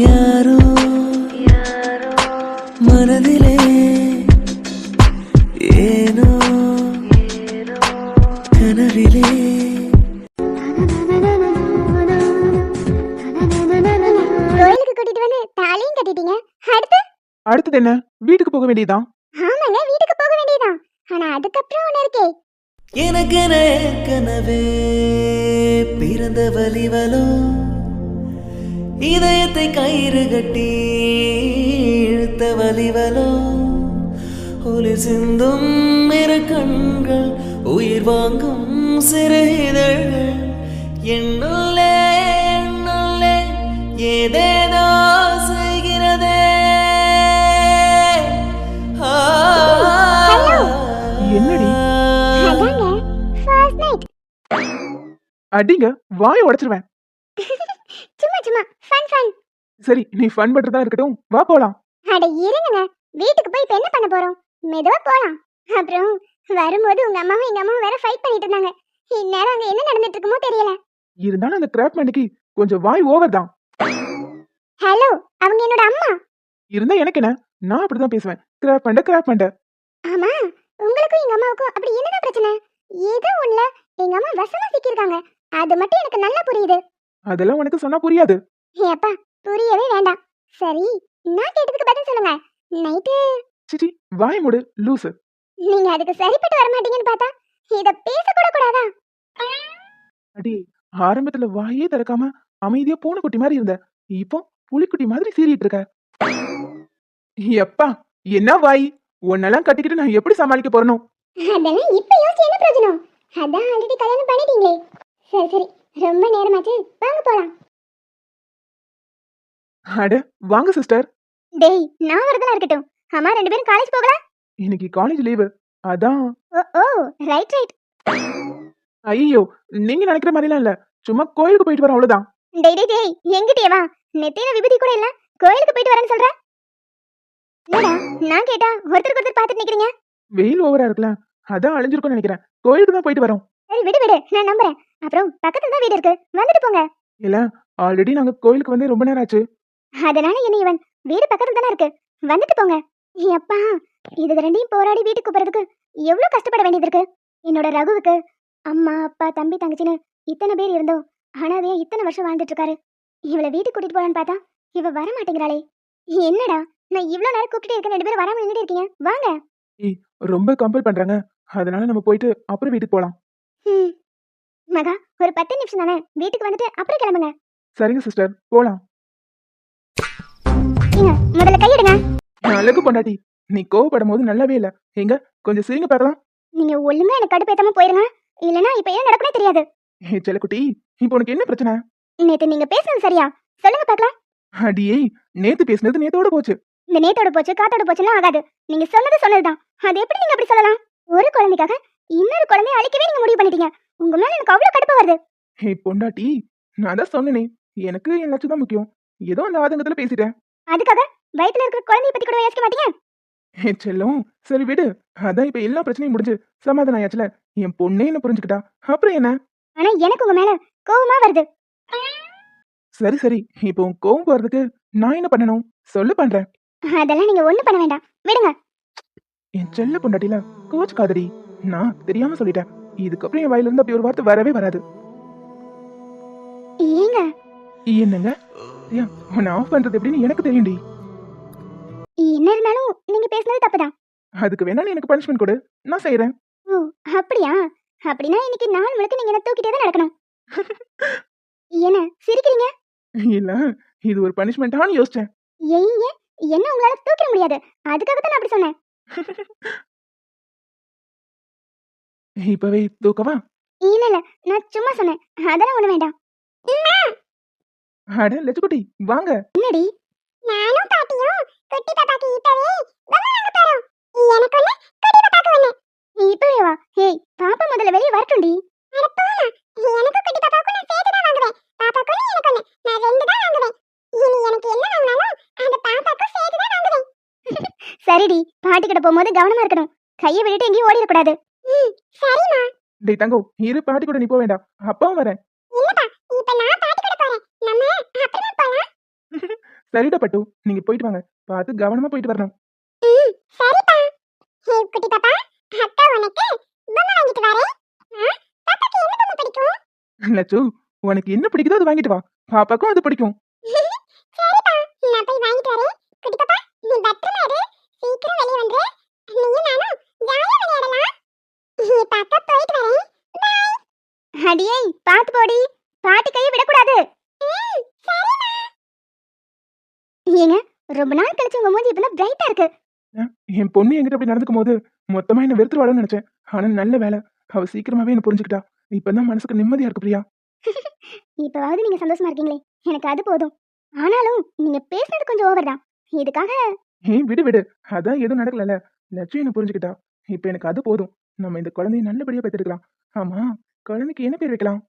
யாரோ மனதிலே ஏனோ கனவிலே. கோயிலுக்கு கூட்டிட்டு வந்து தாலியும் கட்டிட்டீங்க. அடுத்து? அடுத்தது என்ன? வீட்டுக்கு போக வேண்டியதுதான் ஆமாங்க வீட்டுக்கு போக வேண்டியதுதான் ஆனா அதுக்கப்புறம் ஒண்ணு இருக்கே. எனக்கென ஏற்கனவே பிறந்த வலிவலோ இதயத்தை கயிறு கட்டி இழுத்த வலிவலோ? ஒளி சிந்தும் இரு கண்கள் உயிர் வாங்கும் சிறு இதழ்கள். என்னுள்ளே என்னுள்ளே ஏதேதோ செய்கிறதே. என்னடி? அதாங்க ஃபர்ஸ்ட் நைட் அடிங்க வாயை உடைச்சிருவேன். சும்மா சும்மா. ஃபன் ஃபன் சரி நீ ஃபன் பண்றதா இருக்கட்டும் வா போலாம். அட இருங்கங்க. வீட்டுக்கு போய் இப்ப என்ன பண்ண போறோம்? மெதுவா போலாம். அப்புறம் வரும்போது உங்க அம்மாவும் எங்க அம்மாவும் வேற ஃபைட் பண்ணிட்டு இருந்தாங்க. இந்நேரம் அங்க என்ன நடந்துட்டு இருக்குமோ தெரியல. இருந்தாலும் அந்த கிராப் மணிக்கு கொஞ்சம் வாய் ஓவர் தான். ஹலோ அவங்க என்னோட அம்மா? இருந்தா எனக்கு என்ன? நான் அப்படிதான் பேசுவேன். கிராப் பண்ண கிராப் பண்ண ஆமா உங்களுக்கும் எங்க அம்மாவுக்கும் அப்படி என்னதான் பிரச்சனை? ஏதோ ஒண்ணுல எங்க அம்மா விஷமா சிக்கியிருக்காங்க. அது மட்டும் எனக்கு நல்லா புரியுது. அதெல்லாம் உனக்கு சொன்னா புரியாது. ஏ அப்பா புரியவே வேண்டாம். சரி நான் கேட்டதுக்கு பதில் சொல்லுங்க. நைட்டு? சிச்சி வாய் மூடு லூசு. நீங்க அதுக்கு சரிப்பட்டு வர மாட்டீங்கன்னு பார்த்தா இத பேச கூட கூடாதா அடி ஆரம்பத்துல வாயே திறக்காம அமைதியா பூனைக்குட்டி மாதிரி இருந்த. இப்போ புலிக்குட்டி மாதிரி சீறிட்டு இருக்க. எப்பா என்ன வாய்? உன்னெல்லாம் கட்டிக்கிட்டு நான் எப்படி சமாளிக்க போறனோ? அதெல்லாம் இப்ப யோசிச்சு என்ன பிரயோஜனம்? அதான் ஆல்ரெடி கல்யாணம் பண்ணிட்டீங்களே. சரி சரி ரொம்ப நேரமாச்சு. வாங்க போலாம். அட வாங்க சிஸ்டர் டேய் நான் வரதெல்லாம் இருக்கட்டும். அம்மா ரெண்டு பேரும் காலேஜ் போகல? இன்னைக்கு காலேஜ் லீவு அதான். ஓ ஓ ரைட் ரைட் ஐயோ நீங்க நினைக்கிற மாதிரிலாம் இல்ல. சும்மா கோயிலுக்கு போயிட்டு வரோம் அவ்வளவுதான். டேய் டேய் டேய் எங்கிட்டே வா. நெத்தியில விபூதி கூட இல்ல. கோயிலுக்கு போயிட்டு வரேன்னு சொல்ற? என்னடா நான் கேட்டா ஒருத்தருக்கு ஒருத்தர் பாத்துட்டு நிக்கிறீங்க? வெயில் ஓவரா இருக்குல்ல. அதான் அழிஞ்சிருக்கும்னு நினைக்கிறேன். கோயிலுக்கு தான் போயிட்டு வரோம். சரி விடு விடு. நான் நம்புறேன். அப்புறம் பக்கத்துல தான் வீடு இருக்கு. வந்துட்டு போங்க. இல்ல ஆல்ரெடி நாங்க கோயிலுக்கு வந்து ரொம்ப நேரம் ஆச்சு. அதனால என்ன இவன்? வீடு பக்கத்துல தானே இருக்கு. வந்துட்டு போங்க. அப்பா இது ரெண்டையும் போராடி வீட்டுக்கு போறதுக்கு எவ்வளவு கஷ்டப்பட வேண்டியது இருக்கு? என்னோட ரகுவுக்கு அம்மா அப்பா தம்பி தங்கச்சின்னு இத்தனை பேர் இருந்தோம். ஆனா அதே இத்தனை வருஷம் வாழ்ந்துட்டு இருக்காரு. இவளை வீட்டுக்கு கூட்டிட்டு போலான்னு பார்த்தா இவ வர மாட்டேங்கிறாளே என்னடா நான் இவ்வளவு நேரம் கூப்பிட்டு இருக்கேன் ரெண்டு பேரும் வராம நின்னுட்டு இருக்கீங்க. வாங்க. ரொம்ப கம்பல் பண்றாங்க. அதனால நம்ம போயிட்டு அப்புறம் வீட்டுக்கு போலாம். மகா ஒரு பத்து நிமிஷம் தானே? வீட்டுக்கு வந்துட்டு அப்புறம் கிளம்புங்க. சரிங்க சிஸ்டர். போலாம். முதல்ல கையிடுங்க. அழகு பொண்டாட்டி நீ கோவப்படும் போது நல்லாவே இல்ல. எங்க? கொஞ்சம் சிரிங்க பார்க்கலாம். நீங்க ஒழுங்கா எனக்கு கடுப்பேத்தாம போயிருங்க. இல்லனா இப்ப என்ன நடக்குனே தெரியாது. ஏ செல்லக்குட்டி இப்போ உனக்கு என்ன பிரச்சனை? நேத்து நீங்க பேசுனது சரியா? சொல்லுங்க பார்க்கலாம். அடியே நேத்து பேசினது நேத்தோட போச்சு. இந்த நேத்தோட போச்சு காத்தோட போச்சுலாம் ஆகாது. நீங்க சொன்னது சொன்னதுதான். அது எப்படி நீங்க அப்படி சொல்லலாம்? ஒரு குழந்தைக்காக இன்னொரு குழந்தைய அழிக்கவே நீங்க முடிவு பண்ணிட்டீங்க. உங்க மேல எனக்கு அவ்வளவு கடுப்பு வருது. ஹே பொண்டாட்டி நான் தான் சொன்னேனே. எனக்கு என் லட்சம் தான் முக்கியம்? ஏதோ அந்த ஆதங்கத்துல பேசிட்டேன். அதுக்காக வயித்துல இருக்கிற குழந்தைய பத்தி கூட யோசிக்க மாட்டீங்க? ஹே செல்லம் சரி விடு. அதான் இப்ப எல்லா பிரச்சனையும் முடிஞ்சு சமாதானம் ஆயாச்சுல. என் பொண்ணே என்ன புரிஞ்சுக்கிட்டா. அப்புறம் என்ன? ஆனா எனக்கு உங்க மேல கோவமா வருது. சரி சரி. இப்போ உன் கோவம் போறதுக்கு நான் என்ன பண்ணணும்? சொல்லு பண்றேன். அதெல்லாம் நீங்க ஒண்ணு பண்ண வேண்டாம். விடுங்க. என் செல்ல பொண்டாட்டில கோச் காதடி நான் தெரியாம சொல்லிட்டேன். இதுக்கப்புறம் என் வாயில இருந்து அப்படி ஒரு வார்த்தை வரவே வராது. ஏங்க? என்னங்க? உன்னை ஆஃப் பண்றது எப்படின்னு எனக்கு தெரியும்டி. என்ன இருந்தாலும் நீங்க பேசுனது தப்புதான். அதுக்கு வேணா நீ எனக்கு பனிஷ்மெண்ட் கொடு. நான் செய்யறேன் ஓ அப்படியா? அப்படின்னா இன்னைக்கு நாள் முழுக்க நீங்க என்ன தூக்கிட்டே தான் நடக்கணும். என்ன சிரிக்கிறீங்க? இல்ல இது ஒரு பனிஷ்மெண்டான்னு யோசிச்சேன். ஏங்க என்ன உங்களால தூக்கிட முடியாது? அதுக்காக தான் நான் அப்படி சொன்னேன். இப்பவே தூக்கவா? இல்ல இல்ல நான் சும்மா சொன்னேன். அதெல்லாம் ஒண்ணு வேண்டாம். அட லட்சுக்குட்டி வாங்க. என்னடி? நானும் பாட்டியும் குட்டி பாப்பாக்கு இப்பவே? வாங்க தரோம் எனக்கு ஒண்ணு? குட்டி பாப்பாக்கு ஒண்ணு. இப்பவே வா. ஏய் பாப்பா முதல்ல வெளிய வரட்டும்டி. அட போமா எனக்கு குட்டி பாப்பாக்கு நான் சேர்த்து தான் வாங்குவேன். பாப்பாக்கு ஒண்ணு எனக்கு ஒண்ணு. நான் ரெண்டு தான் வாங்குவேன். இனி எனக்கு என்ன வாங்கினாலும் அந்த பாப்பாக்கு சேர்த்து தான் வாங்குவேன். சரிடி. பாட்டி கிட்ட போகும்போது கவனமா இருக்கணும். கையை விட்டுட்டு எங்கேயும் ஓடிடக்கூடாது ம் சரிம்மா. டேய் தங்கம் இரு. பாட்டி கூட நீ போக வேண்டாம். அப்பாவும் வரேன். இல்லப்பா இப்ப நான் பாட்டி கூட போறேன் நம்ம அப்புறமா போலாம் சரிடா பட்டு நீங்க போயிட்டு வாங்க. பார்த்து கவனமா போயிட்டு வரணும். சரிப்பா. ஹே குட்டி பாப்பா அக்கா உனக்கு பொம்மை வாங்கிட்டு வரேன். பாப்பாக்கு என்ன பொம்மை பிடிக்கும்? லட்சு உனக்கு என்ன பிடிக்குதோ அது வாங்கிட்டு வா. பாப்பாக்கும் அது பிடிக்கும். சரிப்பா நான் போய் வாங்கிட்டு வரேன். குட்டி பாப்பா நீ பத்திரமா இரு. சீக்கிரம் வெளிய வந்துரு. நீயும் நானும் ஜாலியா விளையாடலாம். நீ பாப்பா போயிட்டு வரேன். பை அடியே பாத்து போடி. பாட்டி கையை விடக்கூடாது. ஏங்க ரொம்ப நாள் கழிச்சு உங்க மூஞ்சி இப்பதான் பிரைட்டா இருக்கு. என் பொண்ணு என்கிட்ட அப்படி நடந்துக்கும் போது மொத்தமா என்ன வெறுத்துருவாளோன்னு நினைச்சேன். ஆனா நல்ல வேலை. அவ சீக்கிரமாவே என்ன புரிஞ்சுக்கிட்டா. இப்பதான் மனசுக்கு நிம்மதியா இருக்கு பிரியா. இப்பவாவது நீங்க சந்தோஷமா இருக்கீங்களே. எனக்கு அது போதும். ஆனாலும் நீங்க பேசுனது கொஞ்சம் ஓவர் தான். இதுக்காக ஏன் விடு விடு. அதான் எதுவும் நடக்கலல்ல. லட்சு என்ன புரிஞ்சுக்கிட்டா. இப்ப எனக்கு அது போதும். நம்ம இந்த குழந்தைய நல்லபடியா பெற்றெடுக்கலாம் ஆமா குழந்தைக்கு என்ன பேர் வைக்கலாம்?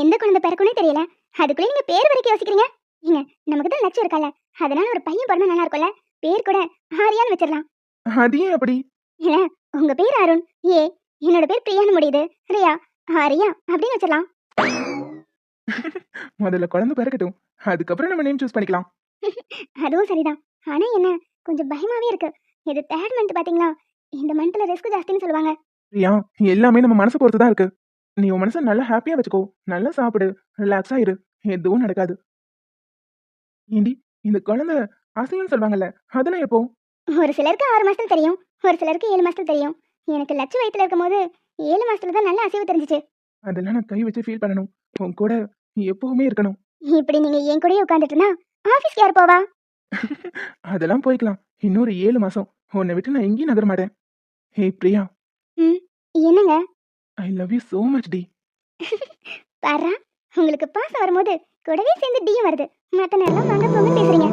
எந்த குழந்தை பிறக்கும்னே தெரியல. அதுக்குள்ளே நீங்க பேர் வரைக்கும் யோசிக்கிறீங்க? ஏங்க நமக்கு தான் லட்சம் இருக்கல அதனால ஒரு பையன் பிறந்தா நல்லா இருக்கும்ல? பேர் கூட ஆரியான்னு வச்சிடலாம். அது ஏன் அப்படி? இல்ல உங்க பேர் அருண். ஏ என்னோட பேர் பிரியான்னு முடியுது. ரியா ஆரியா அப்படின்னு வச்சிடலாம். முதல்ல குழந்தை பிறக்கட்டும். அதுக்கப்புறம் நம்ம நேம் சூஸ் பண்ணிக்கலாம். அதுவும் சரிதான். ஆனா என்ன கொஞ்சம் பயமாவே இருக்கு. இது தேர்ட் மந்த் பாத்தீங்களா? இந்த மந்த்ல ரிஸ்க் ஜாஸ்தின்னு சொல்லுவாங்க. பிரியா எல்லாமே நம்ம மனசை பொறுத்து தான் இருக்கு. நீ உன் மனசை நல்லா ஹாப்பியா வச்சுக்கோ. நல்லா சாப்பிடு. ரிலாக்ஸா இரு எதுவும் நடக்காது. ஏண்டி இந்த குழந்தை அசையும் சொல்லுவாங்கல்ல அதெல்லாம் எப்போ? ஒரு சிலருக்கு ஆறு மாசத்துல தெரியும் ஒரு சிலருக்கு ஏழு மாசத்துல தெரியும். எனக்கு லட்ச வயத்துல இருக்கும்போது ஏழு மாசத்துல தான் நல்ல அசைவு தெரிஞ்சுச்சு. அதெல்லாம் நான் கை வச்சு ஃபீல் பண்ணணும். உன் கூட நீ எப்பவுமே இருக்கணும். இப்படி நீங்க என் கூடயே உட்காந்துட்டு இருந்தா ஆபீஸ்க்கு யார் போவா? அதெல்லாம் போய்க்கலாம். இன்னொரு ஏழு மாசம். உன்னை விட்டு நான் எங்கேயும் நகர மாட்டேன். ஹே பிரியா. என்னங்க? I love you so much D. பாரா உங்களுக்கு பாசம் வரும்போது கூடவே சேர்ந்து டியும் வருது. மத்த நேரம் வாங்க போங்க பேசுறீங்க.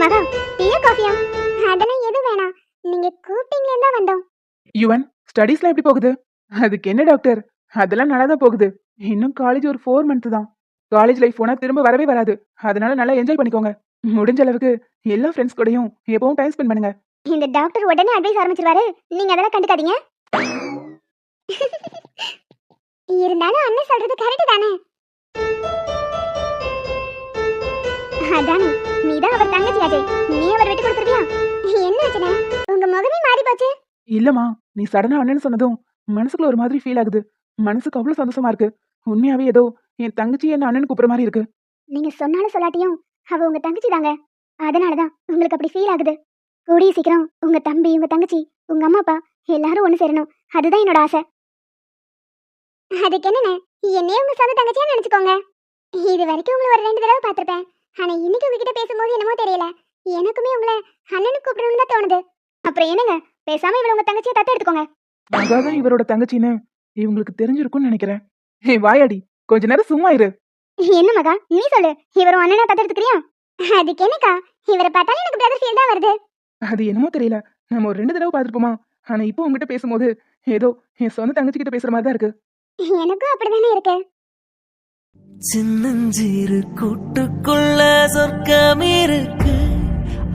மகா டீயா காஃபியா? அதெல்லாம் எதுவும் வேணாம். நீங்க கூப்பிட்டீங்களே தான் வந்தோம். யுவன் ஸ்டடீஸ்லாம் எப்படி போகுது? அதுக்கு என்ன டாக்டர் அதெல்லாம் நல்லா தான் போகுது. இன்னும் காலேஜ் ஒரு ஃபோர் மந்த் தான். காலேஜ் லைஃப் போனா திரும்ப வரவே வராது. அதனால நல்லா என்ஜாய் பண்ணிக்கோங்க. முடிஞ்ச அளவுக்கு எல்லா ஃப்ரெண்ட்ஸ் கூடயும் எப்பவும் டைம் ஸ்பெண்ட் பண்ணுங்க. இந்த டாக்டர் உடனே அட்வைஸ் ஆரம்பிச்சிருவாரு. நீங்க அதெல்லாம் கண்டுக்காதீங்க. இருந்தாலும் அண்ணன் சொல்றது கரெக்ட் தானே? அதானே நீதான் அவர் தங்கச்சி அஜய். நீ அவர் விட்டு கொடுத்துருவியா என்ன ஆச்சுனே உங்க முகமே மாறி போச்சு. இல்லம்மா நீ சடனா அண்ணன்னு சொன்னதும் மனசுக்குள்ள ஒரு மாதிரி ஃபீல் ஆகுது. மனசுக்கு அவ்வளவு சந்தோஷமா இருக்கு. உண்மையாவே ஏதோ என் தங்கச்சி என்ன அண்ணன் கூப்பிடுற மாதிரி இருக்கு. நீங்க சொன்னாலும் சொல்லாட்டியும் அவ உங்க தங்கச்சி தாங்க. அதனாலதான் உங்களுக்கு அப்படி ஃபீல் ஆகுது. கூடிய சீக்கிரம் உங்க தம்பி உங்க தங்கச்சி உங்க அம்மா அப்பா எல்லாரும் ஒண்ணு சேரணும். அதுதான் என்னோட ஆசை. அதுக்கு என்னண்ணே என்னையே உங்க சொந்த தங்கச்சியா நினைச்சுக்கோங்க. இது வரைக்கும் உங்களை ஒரு ரெண்டு தடவை பார்த்திருப்பேன். ஆனா இன்னைக்கு உங்ககிட்ட பேசும்போது என்னமோ தெரியல. எனக்குமே உங்களை அண்ணனுக்கு கூப்பிடணும்னு தான் தோணுது. அப்புறம் என்னங்க? பேசாம இவள உங்க தங்கச்சியை தத்து எடுத்துக்கோங்க. அதான் இவரோட தங்கச்சின்னு இவங்களுக்கு தெரிஞ்சிருக்கும்னு நினைக்கிறேன். ஹே வாயாடி. கொஞ்ச நேரம் சும்மா இரு. என்ன மகா? நீ சொல்லு. இவரும் அண்ணனா தத்து எடுத்துக்கிறியா? அதுக்கு என்னக்கா? இவரை பார்த்தாலும் எனக்கு பிரதர் ஃபீல் தான் வருது. அது என்னமோ தெரியல. நம்ம ஒரு ரெண்டு தடவை பார்த்துருப்போமா? ஆனா இப்போ உங்ககிட்ட பேசும்போது ஏதோ என் சொந்த தங்கச்சி கிட்ட பேசுற மாதிரி தான் இருக்கு. எனக்கும் அப்படிதானே இருக்கு. சின்னஞ்சிறு கூட்டுக்குள்ள சொர்க்கம் இருக்கு.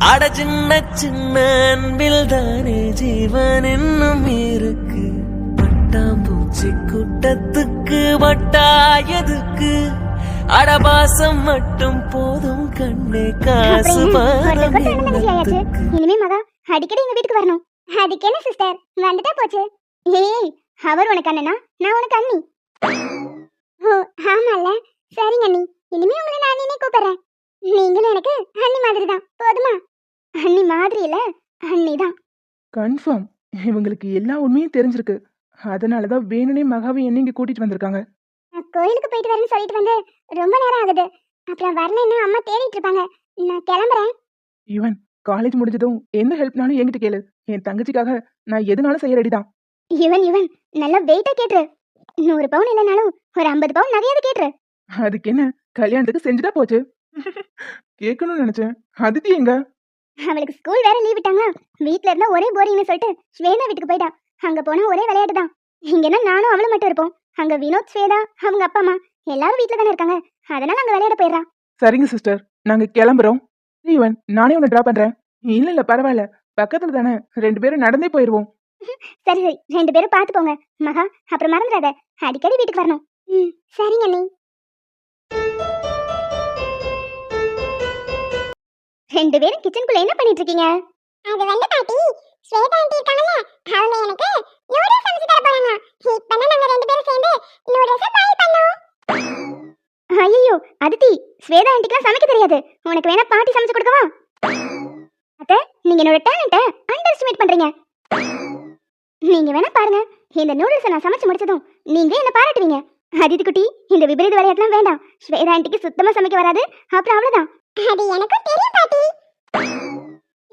அட சின்ன சின்ன அன்பில் தானே ஜீவன் இன்னும் இருக்கு. பட்டாம்பூச்சி கூட்டத்துக்கு வட்டாயதுக்கு அடபாசம் மட்டும் போதும் கண்ணே காசு? இனிமே மகா அடிக்கடி எங்க வீட்டுக்கு வரணும். அதுக்கு என்ன சிஸ்டர் வந்துட்டா போச்சு. ஏய் அவர் உனக்கு அண்ணனா? நான் உனக்கு அண்ணி. ஓ ஆமால சரிங்க அண்ணி. இனிமே உங்களை நான் அண்ணினே கூப்பிடுறேன். நீங்களும் எனக்கு அண்ணி மாதிரி தான் போதுமா? அண்ணி மாதிரி இல்ல. அண்ணி தான் கன்ஃபார்ம். இவங்களுக்கு எல்லா உண்மையும் தெரிஞ்சிருக்கு. அதனாலதான் வேணும்னே மகாவை என்ன இங்க கூட்டிட்டு வந்திருக்காங்க. நான் கோயிலுக்கு போயிட்டு வரேன்னு சொல்லிட்டு வந்து ரொம்ப நேரம் ஆகுது. அப்புறம் வரலன்னா அம்மா தேடிட்டு இருப்பாங்க. நான் கிளம்புறேன். ஈவன் காலேஜ் முடிஞ்சதும் எந்த ஹெல்ப்னாலும் என்கிட்ட கேளு. என் தங்கச்சிக்காக நான் எதுனாலும் செய்ய ரெடி தான் இவன் இவன் நல்லா வெயிட்டா கேட்டுரு. நூறு பவுன் இல்லைனாலும் ஒரு ஐம்பது பவுன் நகையாவது கேட்டுரு. அதுக்கு என்ன? கல்யாணத்துக்கு செஞ்சுட்டா போச்சு. கேட்கணும்னு நினைச்சேன். அதித்தி எங்க? அவளுக்கு ஸ்கூல் வேற லீவ் விட்டாங்க. வீட்ல இருந்தா ஒரே போரிங்னு சொல்லிட்டு ஸ்வேதா வீட்டுக்கு போயிட்டா. அங்க போனா ஒரே விளையாட்டு தான் இங்கன்னா நானும் அவளும் மட்டும் இருப்போம். அங்க வினோத் ஸ்வேதா அவங்க அப்பா அம்மா எல்லாரும் வீட்ல தானே இருக்காங்க. அதனால அங்க விளையாட போயிடுறா. சரிங்க சிஸ்டர் நாங்க கிளம்புறோம். ஈவன் நானே உன்னை டிராப் பண்றேன். இல்ல இல்ல பரவாயில்ல. பக்கத்துல தானே. ரெண்டு பேரும் நடந்தே போயிருவோம். சரி சரி. ரெண்டு பேரும் பார்த்து போங்க. மகா அப்புறம் மறந்துடாத. அடிக்கடி வீட்டுக்கு வரணும். ம் சரிங்க நீ ரெண்டு பேரும் கிச்சனுக்குள்ள என்ன பண்ணிட்டு இருக்கீங்க அது வந்து பாட்டி ஸ்வேதா ஆண்டி இருக்காங்கல்ல அவங்க எனக்கு நூடுல்ஸ் சமைச்சு தர போறாங்க. இப்பதான் நாங்க ரெண்டு பேரும் சேர்ந்து நூடுல்ஸ் பாய் பண்ணோம். ஐயோ அதித்தி ஸ்வேதா ஆண்டிக்குலாம் சமைக்க தெரியாது. உனக்கு வேணா பாட்டி சமைச்சு கொடுக்கவா? அத்தை நீங்க என்னோட டேலண்ட்டை அண்டர் எஸ்டிமேட் பண்றீங்க. நீங்க வேணா பாருங்க. இந்த நூடுல்ஸை நான் சமைச்சு முடிச்சதும் நீங்களே என்ன பாராட்டுவீங்க. அதித்தி குட்டி இந்த விபரீத விளையாட்டுலாம் வேண்டாம். ஸ்வேதா ஆண்டிக்கு சுத்தமா சமைக்க வராது. அப்புறம் அவ்வளவுதான். அது எனக்கும் தெரியும் பாட்டி.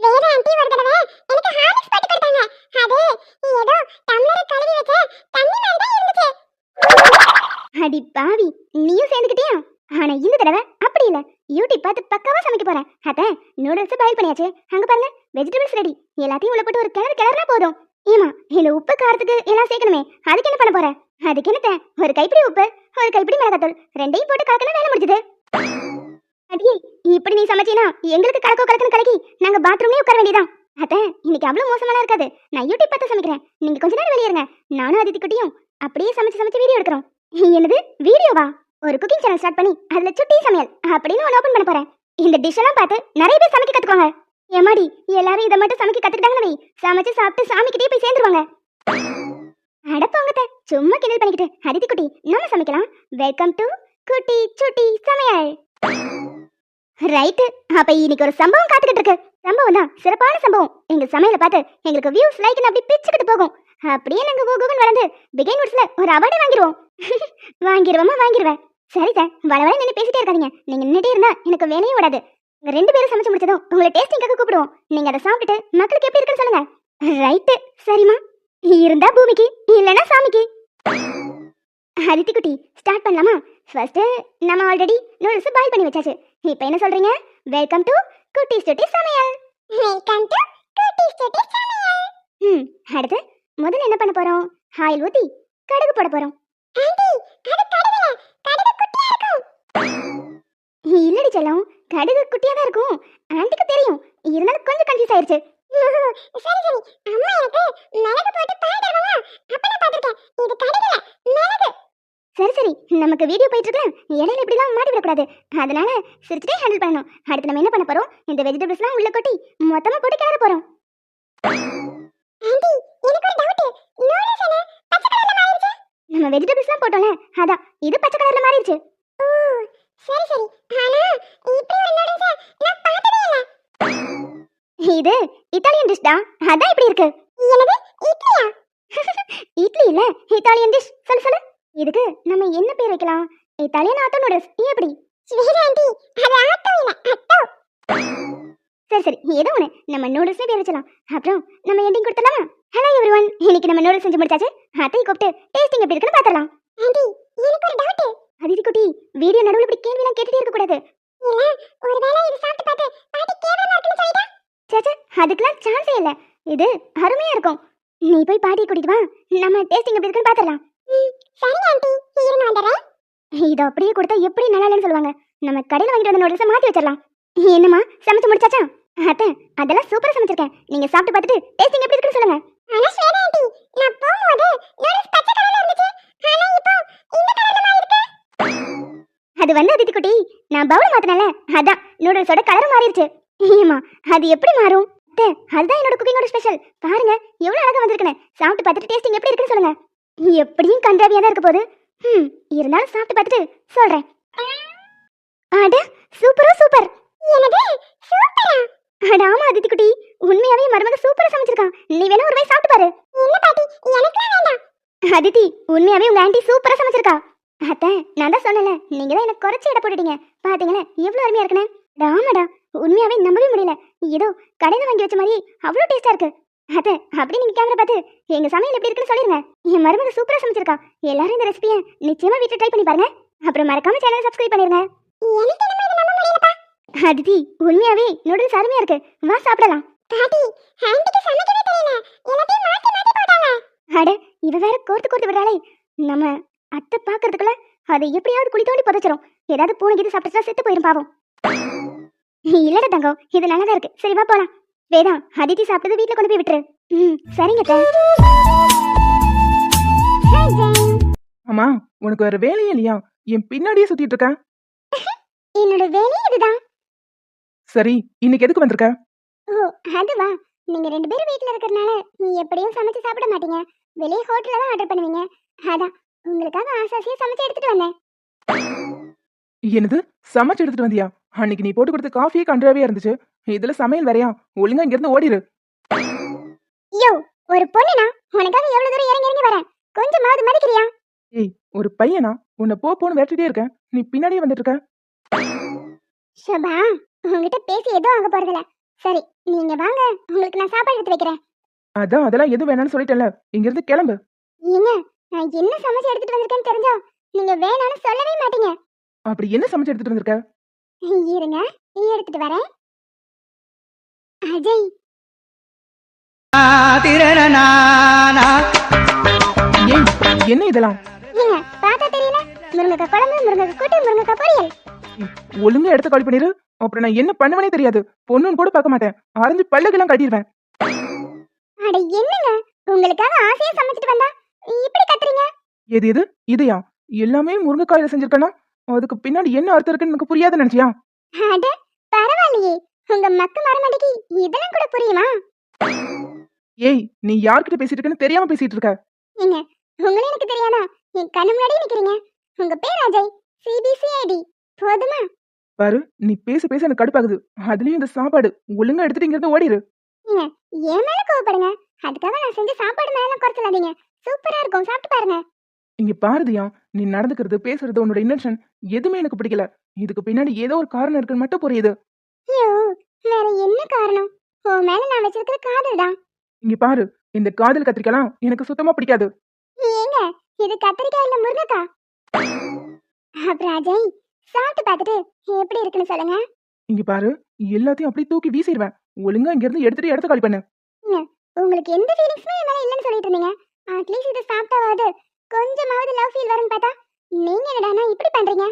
வேற ஆண்டி ஒரு தடவை எனக்கு ஹார்லிக்ஸ் போட்டு கொடுத்தாங்க. அது ஏதோ டம்ளரை கழுவி வச்ச தண்ணி மாதிரி தான் இருந்துச்சு. அடி பாவி நீயும் சேர்ந்துக்கிட்டியா ஆனா இந்த தடவை அப்படி இல்ல. யூடியூப் பார்த்து பக்காவா சமைக்க போறேன். அத்த நூடுல்ஸ் பாயில் பண்ணியாச்சு. அங்க பாருங்க வெஜிடபிள்ஸ் ரெடி எல்லாத்தையும் உள்ள போட்டு ஒரு கிளறு கிளறுனா போதும். ஏமா இந்த உப்பு காரத்துக்கு எல்லாம் சேர்க்கணுமே. அதுக்கு என்ன பண்ண போற? அதுக்கு என்னத்த? ஒரு கைப்பிடி உப்பு ஒரு கைப்பிடி மிளகாத்தூள். ரெண்டையும் போட்டு கலக்கணும் வேலை முடிஞ்சது. அடியே இப்படி நீ சமைச்சினா எங்களுக்கு கலக்கோ கலக்கணும் கலக்கி நாங்க பாத்ரூம்லயே உட்கார வேண்டியதான் அத்த இன்னைக்கு அவ்வளவு மோசமாலாம் இருக்காது. நான் யூடியூப் பார்த்து சமைக்கிறேன். நீங்க கொஞ்ச நேரம் வெளியே இருங்க. நானும் அதித்தி குட்டியும் அப்படியே சமைச்சு சமைச்சு வீடியோ எடுக்கிறோம். என்னது? வீடியோவா? ஒரு குக்கிங் சேனல் ஸ்டார்ட் பண்ணி அதுல சுட்டி சமையல் அப்படின்னு ஒன்று ஓபன் பண்ண போறேன். இந்த டிஷ் எல்லாம் பார்த்து நிறைய பேர் சமைக்க கத்துக்கோங்க ஏமாடி எல்லாரும் இதை மட்டும் சமைக்க கத்துக்கிட்டாங்கன்னு வை. சமைச்சு சாப்பிட்டு சாமிக்கிட்டே போய் சேர்ந்துருவாங்க. அடப்போங்கத்த சும்மா கிண்டல் பண்ணிக்கிட்டு. அதிதி குட்டி நம்ம சமைக்கலாம். வெல்கம் டு குட்டி சுட்டி சமையல். ரைட்டு அப்ப இன்னைக்கு ஒரு சம்பவம் காத்துக்கிட்டு இருக்கு. சம்பவம் தான் சிறப்பான சம்பவம். எங்க சமையலை பார்த்து எங்களுக்கு வியூஸ் லைக் அப்படி பிச்சுக்கிட்டு போகும். அப்படியே நாங்க கூகுள் வளர்ந்து பிகைன் வுட்ஸ்ல ஒரு அவார்டே வாங்கிடுவோம். வாங்கிடுவோமா வாங்கிடுவேன். சரி சார். வள நின்று பேசிட்டே இருக்காதீங்க. நீங்க நின்றுட்டே இருந்தா எனக்கு வேலையே விடாது உங்க ரெண்டு பேரும் சமைச்சு முடிச்சதும் உங்களை டேஸ்டிங்காக கூப்பிடுவோம். நீங்க அதை சாப்பிட்டுட்டு மக்களுக்கு எப்படி இருக்குன்னு சொல்லுங்க. ரைட்டு சரிம்மா. இருந்தா பூமிக்கு இல்லைன்னா சாமிக்கு. அதித்தி குட்டி ஸ்டார்ட் பண்ணலாமா? ஃபர்ஸ்ட் நம்ம ஆல்ரெடி நூடுல்ஸ் பாயில் பண்ணி வச்சாச்சு. இப்போ என்ன சொல்றீங்க? வெல்கம் டு குட்டி சுட்டி சமையல் வெல்கம் டு குட்டி சுட்டி சமையல் ம் அடுத்து முதல்ல என்ன பண்ண போறோம்? ஆயில் ஊத்தி கடுகு போட போறோம். ஆண்டி அது கடுகுல. கடுகு குட்டியா இருக்கும். இல்லடி செல்லம் கடுகு குட்டியா தான் இருக்கும். ஆண்டிக்கு தெரியும். இருந்தாலும் கொஞ்சம் கன்ஃபியூஸ் ஆயிருச்சு. சரி சரி. அம்மா எனக்கு மிளகு போட்டு பால் தருவாங்க. அப்ப நான் பாத்திருக்கேன் இது கடுகுல மிளகு. சரி சரி. நமக்கு வீடியோ போயிட்டு இருக்கலாம் இடையில இப்படிலாம் மாட்டி விடக்கூடாது. அதனால சிரிச்சுட்டே ஹேண்டில் பண்ணணும். அடுத்து நம்ம என்ன பண்ண போறோம்? இந்த வெஜிடபிள்ஸ்லாம் உள்ள கொட்டி மொத்தமா போட்டு கிளற போறோம். ஆண்டி எனக்கு ஒரு டவுட் நூடுல்ஸ் என்ன பச்சை கலர்ல மாறிடுச்சு. நம்ம வெஜிடபிள்ஸ்லாம் போட்டோம்ல. அதான் இது பச்சை கலர்ல மாறிடுச்சு. ஓ சரி சரி. ஆனா இப்படி ஒரு நூடுல்ஸ் நான் பார்த்ததே இல்ல. இது இத்தாலியன் டிஷ் தான் அதான் இப்படி இருக்கு. என்னது? இட்லியா? இட்லி இல்ல இத்தாலியன் டிஷ் சொல்லு சொல்லு. இதுக்கு நம்ம என்ன பேர் வைக்கலாம்? இத்தாலியன் ஆட்டோ நூடுல்ஸ் எப்படி? ஸ்வீராண்டி அது ஆட்டோ இல்ல ஆட்டோ சரி சரி. ஏதோ ஒன்று நம்ம நூடுல்ஸே பேர் வச்சலாம் அப்புறம் நம்ம எண்டிங் கொடுத்துடலாமா? ஹலோ எவ்ரி ஒன் இன்னைக்கு நம்ம நூடுல்ஸ் செஞ்சு முடிச்சாச்சு. அத்தை கூப்பிட்டு டேஸ்டிங் எப்படி இருக்குன்னு பார்த்துடலாம். ஆண்டி எனக்கு ஒரு டவுட்டு அதிதி குட்டி வீடியோ நடுவில் இப்படி கேள்விலாம் கேட்டுட்டே இருக்க கூடாது. ஒருவேளை இது சாப்பிட்டு பார்த்து பாட்டி கேவலமா இருக்குன்னு சொல்லிட்டா? சேச்சே அதுக்கெல்லாம் சான்ஸே இல்ல. இது அருமையா இருக்கும். நீ போய் பாட்டி கூட்டிட்டு வா. நம்ம டேஸ்டிங் எப்படி இருக்குன்னு பார்த்துடலாம் சரி ஆண்டி இருங்க இது அப்படியே கொடுத்தா எப்படி நல்லா இல்லைன்னு சொல்லுவாங்க. நம்ம கடையில் வாங்கிட்டு வந்த நூடுல்ஸை மாற்றி வச்சிடலாம். என்னம்மா சமைச்சு முடிச்சாச்சா? அத்தை அதெல்லாம் சூப்பரா சமைச்சிருக்கேன். நீங்க சாப்பிட்டு பார்த்துட்டு டேஸ்டிங் எப்படி இருக்குன்னு சொல்லுங்க. ஆனா ஸ்வேதா ஆண்டி நான் போகும்போது நூடுல்ஸ் பச்சை கலர்ல இருந்துச்சு. ஆனா இப்போ இந்த அது வந்து அதித்தி குட்டி நான் பவுல் மாத்தினல அதான் நூடுல்ஸோட கலர் மாறிடுச்சு. ஏமா அது எப்படி மாறும்? அத்தை, அதுதான் என்னோட குக்கிங்கோட ஸ்பெஷல் பாருங்க எவ்வளவு அழகா வந்திருக்குன்னு. சாப்பிட்டு பார்த்துட்டு டேஸ்டிங் எப்படி இருக்குன்னு சொல்லுங்க. எப்படியும் கன்றாவியா தான் இருக்க போகுது ம் இருந்தாலும் சாப்பிட்டு பார்த்துட்டு சொல்றேன். அட சூப்பரா சூப்பர் என்னது சூப்பரா அட ஆமா அதித்தி குட்டி. உண்மையாவே மருமக சூப்பரா சமைச்சிருக்கான் நீ வேணா ஒரு வாய் சாப்பிட்டு பாரு. என்ன பாட்டி எனக்குலாம் வேண்டாம். அதித்தி உண்மையாவே உங்க ஆண்டி சூப்பரா சமைச்சிருக்கா. அத்தை நான் தான் சொன்னல நீங்க தான் எனக்கு குறைச்சி இட போட்டுட்டீங்க. பாத்தீங்களா எவ்வளவு அருமையா இருக்குன்னு? ஆமாடா உண்மையாவே நம்பவே முடியல. ஏதோ கடையில வாங்கி வச்ச மாதிரி அவ்வளவு டேஸ்டா இருக்கு. அத்தை அப்படி நீங்க கேமரா பார்த்து எங்க சமையல் எப்படி இருக்குன்னு சொல்லிருங்க. என் மருமக சூப்பரா சமைச்சிருக்கா. எல்லாரும் இந்த ரெசிபியை நிச்சயமா வீட்டுல ட்ரை பண்ணி பாருங்க. அப்புறம் மறக்காம சேனலை சப்ஸ்கிரைப் பண்ணிருங்க. அதிதி உண்மையாவே நூடுல்ஸ் அருமையா இருக்கு. வா சாப்பிடலாம். பாட்டி ஆண்டிக்கு சமைக்கவே தெரியல. எல்லாத்தையும் மாத்தி மாத்தி போட்டாங்க. அட இவ வேற கோர்த்து கோர்த்து விடுறாளே. நம்ம அத்தை பாக்குறதுக்குள்ள அதை எப்படியாவது குழி தோண்டி புதைச்சிரும். ஏதாவது பூனை கீது சாப்பிட்டுச்சா செத்து போயிரும் பாவம். இல்லடா தங்கம் இது நல்லதா இருக்கு. சரி வா போலாம். வேதா அதித்தி சாப்பிட்டது வீட்ல கொண்டு போய் விட்டுரு. ம் சரிங்க. அம்மா உனக்கு வேற வேலையே இல்லையா? என் பின்னாடியே சுத்திட்டு இருக்க. என்னோட வேலையே இதுதான். சரி இன்னைக்கு எதுக்கு வந்திருக்க? ஓ அதுவா. நீங்க ரெண்டு பேரும் வீட்ல இருக்கறனால நீ எப்படியும் சமைச்சு சாப்பிட மாட்டீங்க. வெளியே ஹோட்டல்ல தான் ஆர்டர் பண்ணுவீங்க. அதான் உங்களுக்காக ஆசாசியா சமைச்சு எடுத்துட்டு வந்தேன். என்னது? சமைச்சு எடுத்துட்டு வந்தியா? அன்னைக்கு நீ போட்டு கொடுத்த காஃபியே கன்றாவே இருந்துச்சு. இதுல சமையல் வேறையா? ஒழுங்கா இங்க இருந்து ஓடிரு. யோ ஒரு பொண்ணுனா உனக்காக எவ்வளவு தூரம் இறங்கி இறங்கி வரேன்? கொஞ்சமாவது மதிக்கிறியா? ஏய் ஒரு பையனா? உன்னை போ போன்னு விரட்டிட்டே இருக்கேன். நீ பின்னாடியே வந்துட்டு இருக்க. ஷபா உங்ககிட்ட பேசி எதுவும் ஆக போறதில்ல. சரி நீங்க வாங்க. உங்களுக்கு நான் சாப்பாடு எடுத்து வைக்கிறேன். அதான் அதெல்லாம் எது வேணாம்னு சொல்லிட்டேன்ல. இங்க இருந்து கிளம்பு. ஏங்க நான் என்ன சமைச்சு எடுத்துட்டு வந்திருக்கேன்னு தெரிஞ்சா நீங்க வேணாம்னு சொல்லவே மாட்டீங்க. அப்படி என்ன சமைச்சு எடுத்துட்டு வந்திருக்க? இருங்க எடுத்துட்டு வரேன். அஜய். என்ன இதெல்லாம்? ஏங்க பார்த்தா தெரியல? முருங்கக்காய் குழம்பு முருங்கக்காய் கூட்டு முருங்கக்காய் பொரியல். ஒழுங்கா எடுத்து கால் பண்ணிரு. அப்புறம் நான் என்ன பண்ணுவனே தெரியாது. பொண்ணுன்னு கூட பார்க்க மாட்டேன். அரைஞ்சு பல்லுக்கெல்லாம் கட்டிடுவேன். அட என்னங்க? உங்களுக்காக ஆசையா சமைச்சிட்டு வந்தா இப்படி கத்துறீங்க? எது எது? இதையா? எல்லாமே முருங்கைக்காயில செஞ்சிருக்கனா? அதுக்கு பின்னாடி என்ன அர்த்தம் இருக்குன்னு எனக்கு புரியாதுன்னு நினைச்சியா? அட பரவாயில்லையே. உங்க மக்கு மரமண்டிக்கு இதெல்லாம் கூட புரியுமா? ஏய் நீ யார்கிட்ட பேசிட்டு இருக்கன்னு தெரியாம பேசிட்டு இருக்க ஏங்க உங்களே எனக்கு தெரியாதா? என் கண்ணு முன்னாடி நிக்கிறீங்க. உங்க பேர் அஜய் சிபிசிஐடி போதுமா? பாரு நீ பேச பேச எனக்கு கடுப்பாகுது. அதுலயும் இந்த சாப்பாடு. ஒழுங்கா எடுத்துட்டு இங்க இருந்து ஓடிரு என் மேல கோவப்படுங்க. அதுக்காக நான் செஞ்ச சாப்பாடு மேல குறைச்சலாதீங்க சூப்பரா இருக்கும். சாப்பிட்டு பாருங்க. இங்க பாரதியா நீ நடந்துக்கிறது பேசுறது உன்னோட இன்டென்ஷன் எதுவுமே எனக்கு பிடிக்கல. இதுக்கு பின்னாடி ஏதோ ஒரு காரணம் இருக்குன்னு மட்டும் புரியுது. ஐயோ வேற என்ன காரணம்? உன் மேல நான் வச்சிருக்கிற காதல் தான். இங்க பாரு இந்த காதல் கத்திரிக்கலாம் எனக்கு சுத்தமா பிடிக்காது. ஏங்க இது கத்திரிக்காய் இல்ல முருங்கக்காய் அப்புறம் அஜய் சாப்பிட்டு பார்த்துட்டு எப்படி இருக்குன்னு சொல்லுங்க. இங்க பாரு எல்லாத்தையும் அப்படியே தூக்கி வீசிடுவேன் ஒழுங்கா இங்க இருந்து எடுத்துட்டு இடத்த காலி பண்ணு. உங்களுக்கு எந்த ஃபீலிங்ஸுமே என் மேல இல்லைன்னு சொல்லிட்டு இருந்தீங்க. அட்லீஸ்ட் இது சாப்பிட்டாவது. கொஞ்சமாவது லவ் ஃபீல் வரும்னு பார்த்தா நீங்க என்னடானா இப்படி பண்றீங்க?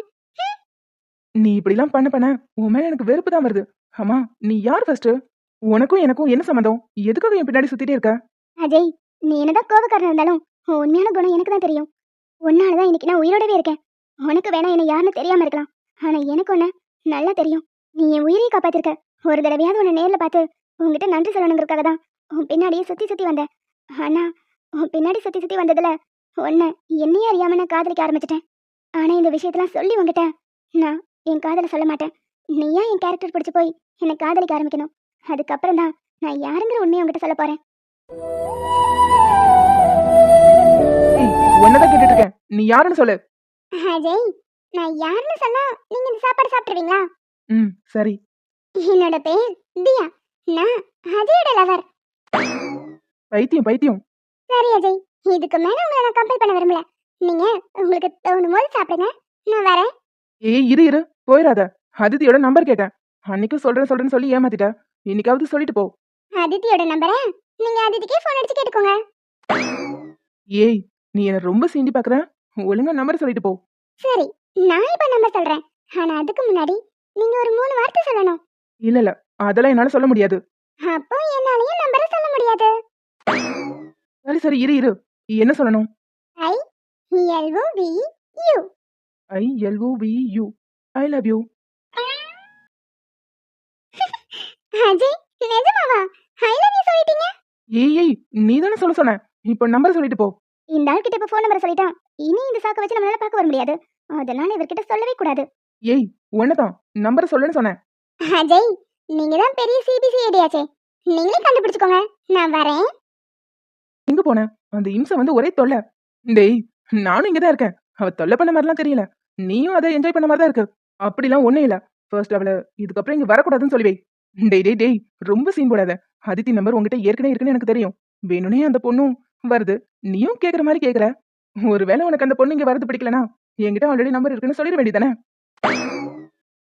நீ இப்படிலாம் பண்ண பண்ண உன் மேல எனக்கு வெறுப்பு தான் வருது. ஆமா நீ யார் ஃபர்ஸ்ட் உனக்கும் எனக்கும் என்ன சம்மந்தம் எதுக்காக என் பின்னாடி சுத்திட்டே இருக்க? அஜய் நீ என்னதான் கோபக்காரன் இருந்தாலும் உண்மையான குணம் எனக்கு தான் தெரியும். உன்னாலதான் இன்னைக்கு நான் உயிரோடவே இருக்கேன். உனக்கு வேணா என்ன யாருன்னு தெரியாம இருக்கலாம். ஆனா எனக்கு ஒண்ணு நல்லா தெரியும். நீ என் உயிரையை காப்பாத்திருக்க. ஒரு தடவையாவது உன்னை நேர்ல பார்த்து உன்கிட்ட நன்றி சொல்லணுங்கிறதுக்காக தான் உன் பின்னாடியே சுத்தி சுத்தி வந்தேன். ஆனா உன் பின்னாடி சுத்தி சுத்தி வந்ததுல உன்னை என்னையே அறியாம நான் காதலிக்க ஆரம்பிச்சிட்டேன். ஆனா இந்த விஷயத்தெல்லாம் சொல்லி உங்ககிட்ட நான் என் காதலை சொல்ல மாட்டேன். நீயா என் கேரக்டர் பிடிச்சு போய் என்னை காதலிக்க ஆரம்பிக்கணும்? அதுக்கப்புறம் தான் நான் யாருங்கிற உண்மையை உங்ககிட்ட சொல்ல போறேன். உன்னதான் கேட்டுட்டு இருக்கேன் நீ யாருன்னு சொல்லு. அஜய் நான் யாருன்னு சொன்னா நீங்க இந்த சாப்பாடு சாப்பிட்டுருவீங்களா? ம் சரி. என்னோட பேர் தியா. நான் அஜயோட லவர் பைத்தியம் பைத்தியம். சரி அஜய். இதுக்கு மேல உங்களை நான் கம்பல் பண்ண விரும்பல. நீங்க உங்களுக்கு தோணும் போது சாப்பிடுங்க. நான் வரேன். ஏய் இரு இரு. போயிடாத. அதித்தியோட நம்பர் கேட்டேன். அன்னைக்கும் சொல்றேன் சொல்றேன்னு சொல்லி ஏமாத்திட்ட. இன்னைக்காவது சொல்லிட்டு போ. அதித்தியோட நம்பரை நீங்க அதித்திக்கே ஃபோன் அடிச்சு கேட்டுக்கோங்க. ஏய் நீ என்ன ரொம்ப சீண்டி பாக்குற? ஒழுங்கா நம்பர் சொல்லிட்டு போ. சரி நான் இப்ப நம்பர் சொல்றேன். ஆனா அதுக்கு முன்னாடி நீங்க ஒரு மூணு வார்த்தை சொல்லணும். இல்ல இல்ல. அதெல்லாம் என்னால சொல்ல முடியாது. அப்போ என்னாலயும் நம்பரை சொல்ல முடியாது. சரி சரி இரு இரு. என்ன சொல்லணும்? I L O V you I L O V you I love you Ajay நிஜமாவா? ஐ லவ் யூ சொல்லிட்டீங்க? ஏய் ஏய் நீ தானே சொல்ல சொன்ன. இப்போ நம்பர் சொல்லிட்டு போ. இந்த ஆள் கிட்ட இப்ப ஃபோன் நம்பர் சொல்லிட்டான். இனி இந்த சாக்க வச்சு நம்மளால பார்க்க வர முடியாது. அதனால இவர்கிட்ட சொல்லவே கூடாது. ஏய் உன்னதான். நம்பர் சொல்லுன்னு சொன்னேன். அஜய் நீங்க தான் பெரிய சிபிசி ஐடியாச்சே நீங்களே கண்டுபிடிச்சுக்கோங்க. நான் வரேன். எங்க போன. அந்த இம்சை வந்து ஒரே தொல்லை. டேய் நானும் இங்கதான் இருக்கேன். அவ தொல்லை பண்ண மாதிரிலாம் தெரியல. நீயும் அதை என்ஜாய் பண்ண மாதிரி தான் இருக்கு. அப்படிலாம் ஒண்ணும் இல்ல. ஃபர்ஸ்ட் அவளை இதுக்கப்புறம் இங்க வரக்கூடாதுன்னு சொல்லி வை. டேய் டேய் டேய் ரொம்ப சீன் போடாத. அதித்தி நம்பர் உங்ககிட்ட ஏற்கனவே இருக்குன்னு எனக்கு தெரியும். வேணும்னே அந்த பொண்ணும் வருது. நீயும் கேக்குற மாதிரி கேக்குற. ஒருவேளை உனக்கு அந்த பொண்ணு இங்க வரது பிடிக்கலனா என்கிட்ட ஆல்ரெடி நம்பர் இருக்குன்னு சொல்லிட வேண்டியதானே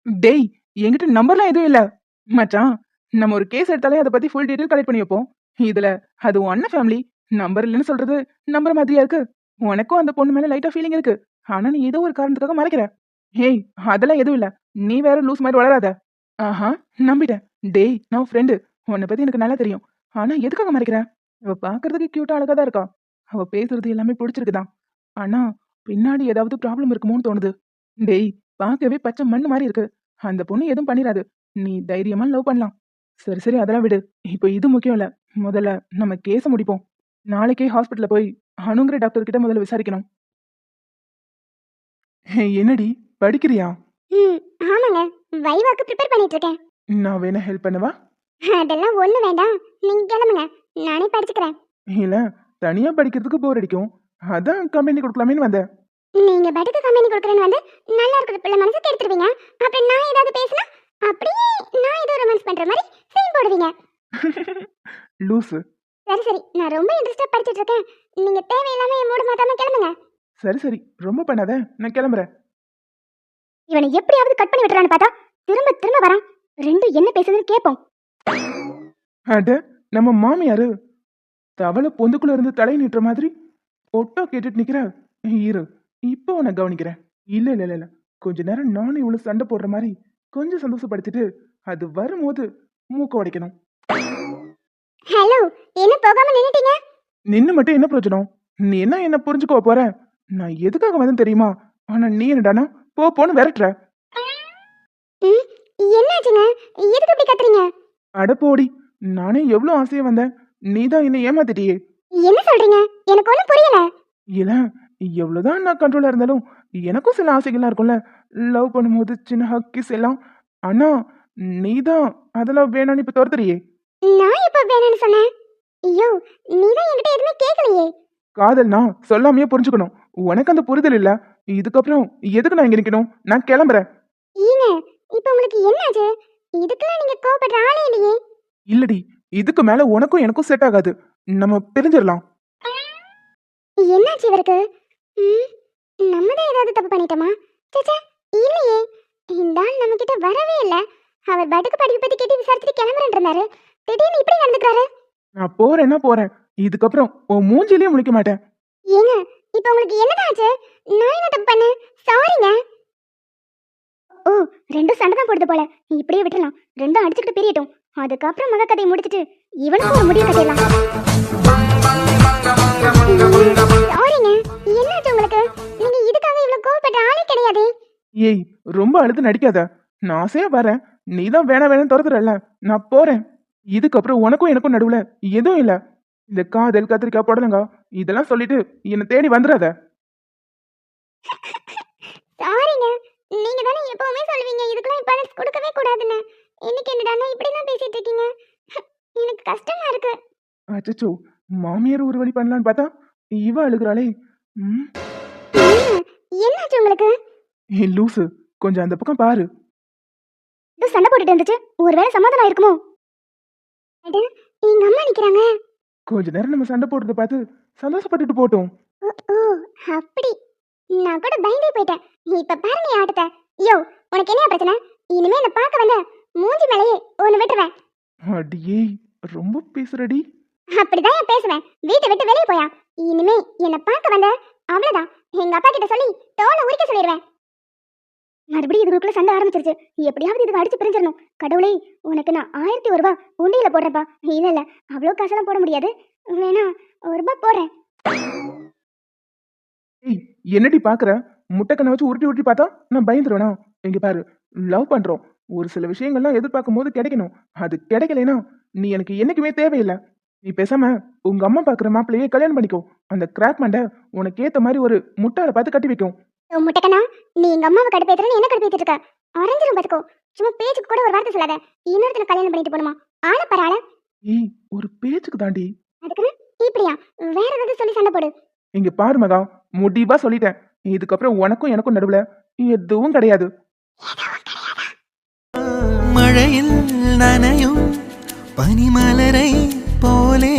டேய் என்கிட்ட நம்பர்லாம் எதுவும் இல்ல. மச்சான் நம்ம ஒரு கேஸ் எடுத்தாலே அதை பத்தி ஃபுல் டீட்டெயில் கலெக்ட் பண்ணி வைப்போம். இதுல அது உன் அண்ணன் ஃபேமிலி நம்பர் இல்லைன்னு சொல்றது நம்புற மாதிரியா இருக்கு? உனக்கும் அந்த பொண்ணு மேல லைட்டா ஃபீலிங் இருக்கு. ஆனா நீ ஏதோ ஒரு காரணத்துக்காக மறைக்கிற. ஏய் அதெல்லாம் எதுவும் இல்ல. நீ வேற லூஸ் மாதிரி வளராத. ஆஹா நம்பிட்டேன். டேய் நான் ஃப்ரெண்டு உன்னை பத்தி எனக்கு நல்லா தெரியும். ஆனா எதுக்காக மறைக்கிற? அவ பாக்குறதுக்கு கியூட்டா அழகா தான் இருக்கா. அவ பேசுறது எல்லாமே பிடிச்சிருக்குதான். ஆனா பின்னாடி ஏதாவது ப்ராப்ளம் இருக்குமோன்னு தோணுது. டேய் பார்க்கவே பச்சை மண் மாதிரி இருக்கு. அந்த பொண்ணு எதுவும் பண்ணிராது. நீ தைரியமா லவ் பண்ணலாம். சரி சரி அதெல்லாம் விடு. இப்போ இது முக்கியம் இல்ல. முதல்ல நம்ம கேஸ முடிப்போம். நாளைக்கே ஹாஸ்பிட்டல்ல போய் அணுங்கிற டாக்டர் கிட்ட முதல்ல விசாரிக்கணும். என்னடி? படிக்கிறியா? ம் ஆமாங்க. வைவாக்கு ப்ரிப்பேர் பண்ணிட்டு இருக்கேன் நான் வேணா ஹெல்ப் பண்ணவா? அதெல்லாம் ஒண்ணு வேண்டாம். நீங்க கிளம்புங்க. நானே படிச்சுக்கிறேன். இல்ல தனியா படிக்கிறதுக்கு போர் அடிக்கும். அதான் கம்பெனி கொடுக்கலாமேன்னு வந்தேன். நீங்க படுக்க கம்பெனி கொடுக்குறேன்னு வந்து நல்லா இருக்கிற பிள்ளை மனசு கெடுத்துருவீங்க. அப்புறம் நான் ஏதாவது பேசினா அப்படியே நான் ஏதோ ரொமான்ஸ் பண்ற மாதிரி சீன் போடுவீங்க. லூசு. சரி சரி. நான் ரொம்ப இன்ட்ரெஸ்டா படிச்சிட்டு இருக்கேன் நீங்க தேவையில்லாம என் மூட மாத்தாம கிளம்புங்க. சரி சரி. ரொம்ப பண்ணாத. நான் கிளம்புறேன். இவனை எப்படியாவது கட் பண்ணி விட்டுறான்னு பார்த்தா திரும்ப திரும்ப வரான். ரெண்டும் என்ன பேசுதுன்னு கேட்போம் அட நம்ம மாமியாரு தவளை பொந்துக்குள்ள இருந்து தலை நீட்டுற மாதிரி ஒட்டோ கேட்டுட்டு நிக்கிற. இரு இப்போ உன்னை கவனிக்கிறேன். இல்ல இல்ல இல்ல இல்ல. கொஞ்ச நேரம் நானும் இவ்வளவு சண்டை போடுற மாதிரி கொஞ்சம் சந்தோஷப்படுத்திட்டு அது வரும்போது மூக்க உடைக்கணும். ஹலோ என்ன போகாம நின்னுட்டீங்க? நின்னு மட்டும் என்ன பிரயோஜனம்? நீ என்ன என்ன புரிஞ்சுக்கோ போற? நான் எதுக்காக வந்தேன் தெரியுமா? ஆனா நீ என்னடானா? போ போன்னு விரட்டுற. என்னாச்சுங்க? எதுக்கு இப்படி கத்துறீங்க? அட போடி நானே எவ்வளவு ஆசையா வந்தேன். நீ தான் என்னை ஏமாத்திட்டியே. என்ன சொல்றீங்க? எனக்கு ஒண்ணும் புரியல. இல்ல எவ்வளவுதான் நான் கண்ட்ரோலா இருந்தாலும் எனக்கும் சில ஆசைகள்லாம் இருக்கும்ல. லவ் பண்ணும்போது சின்ன ஹக்கிஸ் எல்லாம். ஆனா நீதான் அதெல்லாம் வேணாம்னு இப்ப துரத்துறியே. நான் எப்ப வேணும்னு சொன்னேன்? ஐயோ நீ தான் என்கிட்ட எதுவுமே கேட்கலையே காதல்னா சொல்லாமையே புரிஞ்சுக்கணும். உனக்கு அந்த புரிதல் இல்ல. இதுக்கப்புறம் எதுக்கு நான் இங்க நிக்கணும்? நான் கிளம்புறேன். ஏங்க இப்போ உங்களுக்கு என்னாச்சு? இதுக்கெல்லாம் நீங்க கோபப்படுற ஆளே இல்லையே. இல்லடி இதுக்கு மேல உனக்கும் எனக்கும் செட் ஆகாது. நம்ம பிரிஞ்சிடலாம். என்னாச்சு இவருக்கு? நம்ம தான் ஏதாவது தப்பு பண்ணிட்டோமா? சேச்சே இல்லையே. இந்த ஆள் நம்ம கிட்ட வரவே இல்ல. அவர் பாட்டுக்கு படிப்பு பத்தி கேட்டு விசாரிச்சுட்டு கிளம்புறேன் இருந்தாரு. திடீர்னு இப்படி நடந்துக்கிறாரு? நான் போறேன்னா போறேன். இதுக்கப்புறம் உன் மூஞ்சிலேயே முழிக்க மாட்டேன். ஏங்க இப்போ உங்களுக்கு என்னதான் ஆச்சு? நான் என்ன தப்பு பண்ணேன்? சாரிங்க ஓ ரெண்டும் சண்டை தான் போடுது போல. இப்படியே விட்டுறலாம். ரெண்டும் அடிச்சுக்கிட்டு பிரியட்டும். அதுக்கப்புறம் மக கதையை முடிச்சிட்டு இவனுக்கும் ஒரு முடிவு கட்டிடலாம். சாரிங்க என்னாச்சு உங்களுக்கு? நீங்க இதுக்காக இவ்வளவு கோவப்பட்ட ஆளே கிடையாது. ஏய் ரொம்ப அழுது நடிக்காத. நான் ஆசையா வரேன் நீ தான் வேணா வேணாம் துரத்துறல்ல. நான் போறேன். இதுக்கப்புறம் உனக்கும் எனக்கும் நடுவுல எதுவும் இல்ல. இந்த காதல் கத்திரிக்காய் புடலங்கா இதெல்லாம் சொல்லிட்டு என்னை தேடி வந்துடாத சாரிங்க நீங்க தானே எப்பவுமே சொல்லுவீங்க இதுக்கெல்லாம் இம்பார்ட்டன்ஸ் கொடுக்கவே கூடாதுன்னு. இன்னைக்கு என்னடான்னா இப்படிதான் பேசிட்டு இருக்கீங்க? எனக்கு கஷ்டமா இருக்கு. அச்சச்சோ மாமியார் ஒரு வழி பண்ணலான்னு பார்த்தா இவ அழுகுறாளே. என்னாச்சு உங்களுக்கு? ஏ லூசு கொஞ்சம் அந்த பக்கம் பாரு. சண்டை போட்டுட்டு இருந்துச்சு ஒருவேளை சமாதானம் இருக்குமோ அட, எங்க அம்மா நிக்கிறாங்க. கொஞ்ச நேரம் நம்ம சண்டை போடுறத பார்த்து சந்தோஷப்பட்டுட்டு போட்டோம். ஓ ஓ, அப்படி. நான் கூட பயந்தே போயிட்டேன். இப்ப பாருங்க என் ஆட்டத்தை. யோ உனக்கு என்ன பிரச்சனை? இனிமே என்ன பார்க்க வந்த மூஞ்சி மேலேயே ஒன்னு விட்டுருவேன் அடியே ரொம்ப பேசுறடி. அப்படிதான் நான் பேசுவேன். வீட்டை விட்டு வெளியே போயா. இனிமே என்ன பார்க்க வந்த அவ்வளவுதான். எங்க அப்பா கிட்ட சொல்லி தோலை உரிக்க சொல்லிடுவேன். மறுபடியும் இதுக்குள்ள சண்டை ஆரம்பிச்சிருச்சு. எப்படியாவது இதுக்கு அடிச்சு பிரிஞ்சிடணும். கடவுளே உனக்கு நான் ஆயிரத்தி ஒரு ரூபா உண்டியில போடுறப்பா இல்ல இல்ல அவ்வளோ காசெல்லாம் போட முடியாது. வேணா ஒரு ரூபாய் போடுறேன். ஏய் என்னடி பாக்குற? முட்டைக்கண்ணை வச்சு உருட்டி உருட்டி பார்த்தா நான் பயந்துருவேனா? இங்க பாரு லவ் பண்றோம். ஒரு சில விஷயங்கள்லாம் எதிர்பார்க்கும் போது கிடைக்கணும். அது கிடைக்கலனா நீ எனக்கு என்னைக்குமே தேவையில்லை. நீ பேசாம உங்க அம்மா பாக்குற மாப்பிள்ளையே கல்யாணம் பண்ணிக்கோ. அந்த கிராக் மண்டை உனக்கு ஏத்த மாதிரி ஒரு முட்டாளை பார்த்து கட்டி வைக்கும். முட்டைக்கண்ணா நீ எங்க அம்மாவை கடுப்பேத்துறன்னு என்ன கடுப்பேத்திட்டு இருக்க? அரைஞ்சிரும் பாத்துக்கோ. சும்மா பேச்சுக்கு கூட ஒரு வார்த்தை சொல்லாத. இன்னொருத்தனை கல்யாணம் பண்ணிட்டு போணுமா ஆள. பரவாயில்ல ஏய் ஒரு பேச்சுக்கு தாண்டி. அதுக்குன்னு? இப்படியா? வேற ஏதாவது சொல்லி சண்டை போடு. இங்க பாரு மகா. முடிவா சொல்லிட்டேன். இதுக்கப்புறம் உனக்கும் எனக்கும் நடுவுல எதுவும் கிடையாது. மழையில் நனையும் பனிமலரை போலே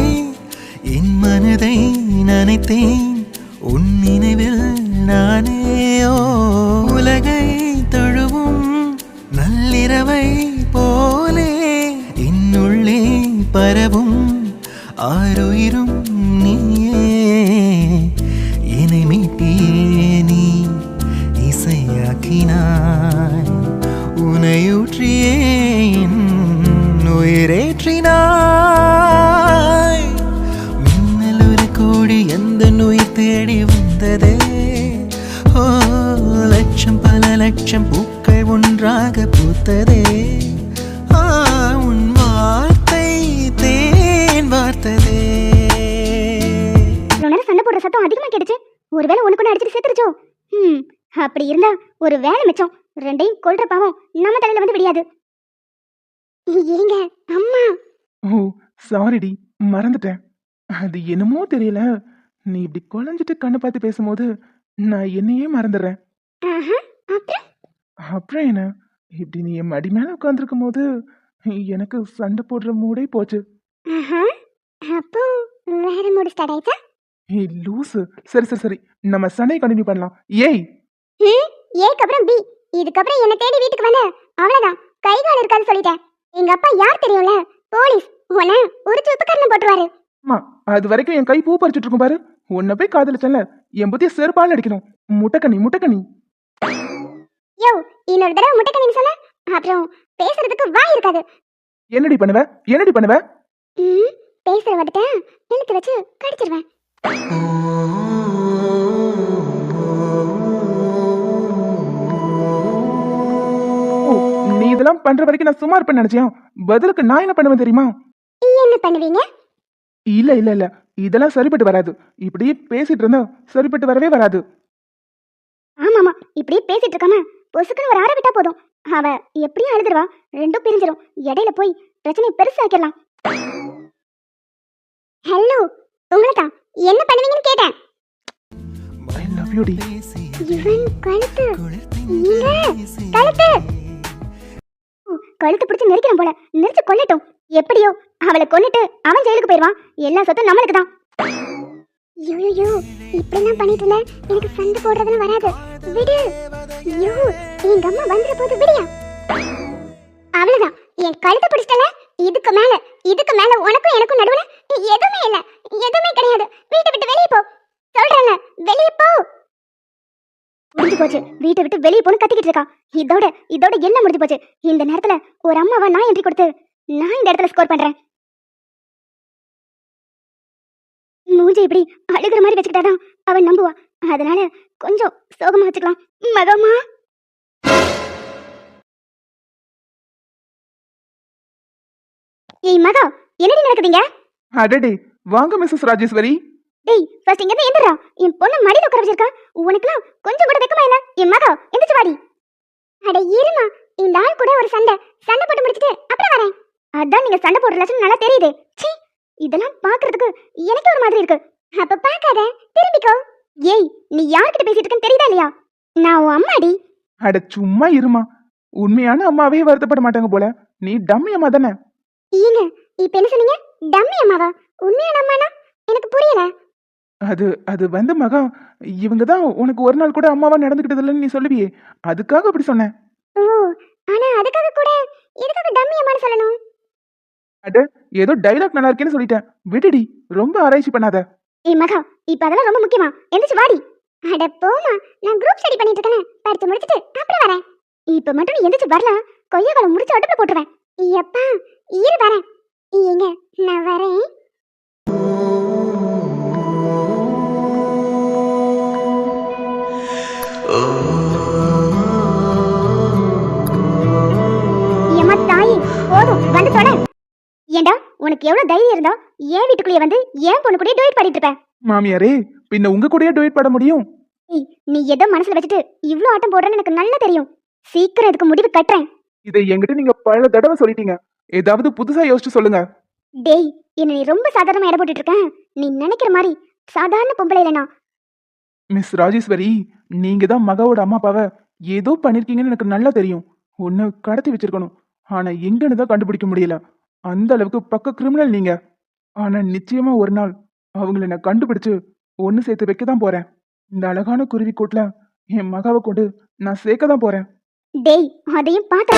என் மனதை நனைத்தேன். உன் நினைவில் நானேயோ உலகை தொழுவும் நள்ளிரவை போலே என்னுள்ளே பரவும் ஆறுயிரும் பூத்ததே ஆ, உன் வார்த்தை தேன் வார்த்ததே. இவ்வளவு நேரம் சண்டை போடுற சத்தம் அதிகமா கேட்டுச்சு. ஒருவேளை ஒண்ணுக்கு அடிச்சுட்டு சேர்த்துருச்சோ. ம் அப்படி இருந்தா ஒரு வேலை மிச்சம். ரெண்டையும் கொல்ற பாவம் நம்ம தலையில வந்து விடியாது. ஏங்க அம்மா. ஓ சாரிடி மறந்துட்டேன். அது என்னமோ தெரியல. நீ இப்படி குழஞ்சிட்டு கண்ணை பார்த்து பேசும்போது நான் என்னையே மறந்துடுறேன். அப்புறம் என்ன? இப்படி நீ என் மடி மேல உட்காந்துருக்கும் போது எனக்கு சண்டை போடுற மூடே போச்சு. அப்போ வேற மூடு ஸ்டார்ட் ஆயிட்டா? ஏய் லூசு. சரி சரி சரி. நம்ம சண்டையை கண்டினியூ பண்ணலாம். ஏய்! ஏக்கு அப்புறம் பி. இதுக்கப்புறம் என்ன தேடி வீட்டுக்கு வந்த. அவ்வளவுதான். கை கால் இருக்காது சொல்லிட்டேன். எங்க அப்பா யார் தெரியும்ல? போலீஸ். உன்னை ஒரு உப்புக்கரணம் போட்டுருவாரு. அம்மா அது வரைக்கும் என் கை பூ பறிச்சுட்டு இருக்கும் பாரு. உன்னை போய் காதலிச்சல என் புத்திய செருப்பால் அடிக்கணும். முட்டைக்கண்ணி முட்டைக்கண்ணி. யோ இன்னொரு தடவை முட்டைக்கணின்னு சொன்ன அப்புறம் பேசுறதுக்கு வாய் இருக்காது. என்னடி பண்ணுவ? என்னடி பண்ணுவ? ம் பேசுற வந்துட்ட இழுத்து வச்சு கடிச்சிருவேன். நீ இதெல்லாம் பண்ற வரைக்கும் நான் சும்மா இருப்பேன்னு நினைச்சியா? பதிலுக்கு நான் என்ன பண்ணுவேன் தெரியுமா? என்ன பண்ணுவீங்க? இல்ல இல்ல இல்ல. இதெல்லாம் சரிப்பட்டு வராது. இப்படி பேசிட்டு இருந்தா சரிப்பட்டு வரவே வராது. ஆமாமா இப்படியே பேசிட்டு இருக்காம பொசுக்குன்னு ஒரு ஆற விட்டா போதும். அவ எப்படியும் அழுதுருவா. ரெண்டும் பிரிஞ்சிரும். இடையில போய் பிரச்சனையை பெருசாக்கிடலாம். ஹலோ உங்களை தான் என்ன பண்ணுவீங்கன்னு கேட்டேன். ஐ லவ் யூ டி. இவன் கழுத்து. நீங்க கழுத்து. ஓ, கழுத்து பிடிச்சு நெரிக்கிறோம் போல. நெரிச்சு கொல்லட்டும். எப்படியோ அவளை கொன்னுட்டு அவன் ஜெயிலுக்கு போயிடுவான். எல்லா சொத்தும் நம்மளுக்கு தான். ஐயோ இப்படிலாம் பண்ணிட்டு இருந்த எனக்கு சண்டை போடுறதுலாம் வராது. விடு. ஐயோ எங்க அம்மா வந்துற போது விடியா. அவ்வளவுதான். என் கழுத்தை பிடிச்சிட்டல இதுக்கு மேல இதுக்கு மேல உனக்கும் எனக்கும் நடுவுல எதுவுமே இல்ல. எதுவுமே கிடையாது. வீட்டை விட்டு வெளியே போ. சொல்றேன் வெளியே போ. முடிஞ்சு போச்சு. வீட்டை விட்டு வெளியே போன்னு கத்திக்கிட்டு இருக்கா இதோட இதோட என்ன முடிஞ்சு போச்சு? இந்த நேரத்துல ஒரு அம்மாவா நான் என்ட்ரி கொடுத்து நான் இந்த இடத்துல ஸ்கோர் பண்றேன். மூஞ்சி இப்படி அழுகிற மாதிரி வச்சுக்கிட்டாதான் அவன் நம்புவா. அதனால கொஞ்சம் சோகமா வச்சுக்கலாம். மகமா ஏய் மகா என்னடி நடக்குதுங்க? அடடே வாங்க மிஸ்ஸஸ் ராஜேஸ்வரி. டேய் ஃபர்ஸ்ட் இங்க இருந்து எந்திரா என் பொண்ணு மடியில உட்கார வச்சிருக்கா. உனக்குலாம் கொஞ்சம் கூட வெக்கமா இல்ல? என் மகா எந்திரிச்சு வாடி. அட இருமா. இந்த ஆள் கூட ஒரு சண்டை. சண்டை போட்டு முடிச்சிட்டு அப்புறம் வரேன். அதான் நீங்க சண்டை போடுற லட்சணம் நல்லா தெரியுது. ச்சீ. இதெல்லாம் பாக்குறதுக்கு எனக்கு ஒரு மாதிரி இருக்கு. அப்ப பாக்காத திரும்பிக்கோ. ஏய் நீ யார்கிட்ட பேசிட்டு இருக்கன்னு தெரியுதா இல்லையா? நான் உன் அம்மாடி. அட சும்மா இருமா. உண்மையான அம்மாவே வருத்தப்பட மாட்டாங்க போல. நீ டம்மி அம்மா தானே? ஏங்க இப்ப என்ன சொன்னீங்க? டம்மி அம்மாவா? உண்மையான அம்மானா? எனக்கு புரியல. அது அது வந்து மகா இவங்க தான் உனக்கு ஒரு நாள் கூட அம்மாவா நடந்துக்கிட்டது இல்லைன்னு நீ சொல்லுவியே. அதுக்காக அப்படி சொன்னேன் ஓ ஆனா அதுக்காக கூட எதுக்காக டம்மி அம்மான்னு சொல்லணும்? ஏதோ டைலாக் நல்லா இருக்கேன்னு சொல்லிட்டேன். விடுடி ரொம்ப ஆராய்ச்சி பண்ணாத. ஏய் மகா இப்ப அதெல்லாம் ரொம்ப முக்கியமா? எந்திரிச்சு வாடி. அட போமா நான் குரூப் ஸ்டடி பண்ணிட்டு இருக்கேன். படிச்சு முடிச்சிட்டு அப்புறம் வரேன். இப்ப மட்டும் நீ எந்திரிச்சு வரல. கொய்யா பழம் முடிச்சு அடுப்புல போட்டுருவேன். எப்பா இரு வரேன். ஏங்க நான் வரேன். ஏம்மா தாயி போதும் வந்து தொட. ஏண்டா உனக்கு எவ்வளவு தைரியம் இருந்தா ஏன் வீட்டுக்குள்ளேயே வந்து ஏன் பொண்ணு கூட டூயட் பாடிட்டு இருப்ப மாமியாரே பின்ன உங்க கூடயே டொயட் பாட முடியும்? ஏய், நீ எதை மனசுல வச்சுட்டு இவ்ளோ ஆட்டம் போடுறேன்னு எனக்கு நல்லா தெரியும். சீக்கிரம் இதுக்கு முடிவு கட்டுறேன். இதை என்கிட்ட நீங்க பல தடவை சொல்லிட்டீங்க. ஏதாவது புதுசா யோசிச்சு சொல்லுங்க. டேய் என்ன நீ ரொம்ப சாதாரணமா எடை போட்டுட்டு இருக்க. நீ நினைக்கிற மாதிரி சாதாரண பொம்பளை இல்லைனா மிஸ் ராஜேஸ்வரி நீங்க தான் மகாவோட அம்மா அப்பாவை ஏதோ பண்ணிருக்கீங்கன்னு எனக்கு நல்லா தெரியும். ஒன்னு கடத்தி வச்சிருக்கணும். ஆனா எங்கன்னு தான் கண்டுபிடிக்க முடியல. அந்த அளவுக்கு பக்க கிரிமினல் நீங்க. ஆனா நிச்சயமா ஒரு நாள் அவங்கள நான் கண்டுபிடிச்சு ஒன்னு சேர்த்து வைக்க தான் போறேன். இந்த அழகான குருவி கூட்டுல என் மகாவை கொண்டு நான் சேர்க்க தான் போறேன். டேய் அதையும் பார்த்தா